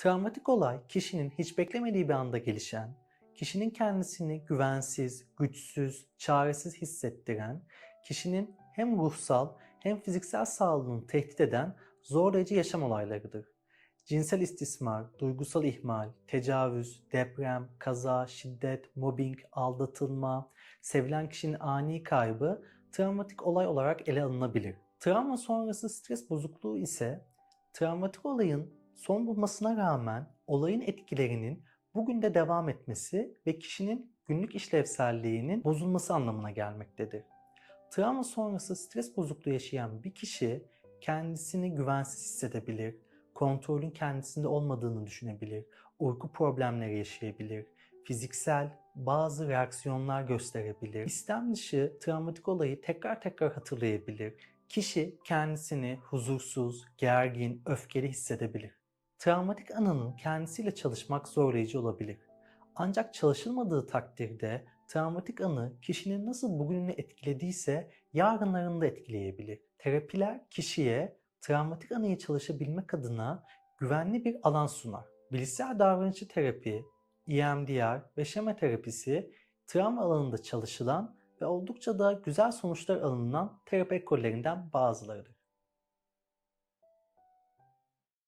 Travmatik olay kişinin hiç beklemediği bir anda gelişen, kişinin kendisini güvensiz, güçsüz, çaresiz hissettiren, kişinin hem ruhsal hem fiziksel sağlığını tehdit eden zorlayıcı yaşam olaylarıdır. Cinsel istismar, duygusal ihmal, tecavüz, deprem, kaza, şiddet, mobbing, aldatılma, sevilen kişinin ani kaybı travmatik olay olarak ele alınabilir. Travma sonrası stres bozukluğu ise travmatik olayın son bulmasına rağmen olayın etkilerinin bugün de devam etmesi ve kişinin günlük işlevselliğinin bozulması anlamına gelmektedir. Travma sonrası stres bozukluğu yaşayan bir kişi kendisini güvensiz hissedebilir, kontrolün kendisinde olmadığını düşünebilir, uyku problemleri yaşayabilir, fiziksel bazı reaksiyonlar gösterebilir. İstem dışı travmatik olayı tekrar tekrar hatırlayabilir. Kişi kendisini huzursuz, gergin, öfkeli hissedebilir. Travmatik anının kendisiyle çalışmak zorlayıcı olabilir. Ancak çalışılmadığı takdirde travmatik anı kişinin nasıl bugününü etkilediyse yarınlarını da etkileyebilir. Terapiler kişiye travmatik anıyı çalışabilmek adına güvenli bir alan sunar. Bilişsel davranışçı terapi, EMDR ve şema terapisi travma alanında çalışılan ve oldukça da güzel sonuçlar alınan terapi ekollerinden bazılarıdır.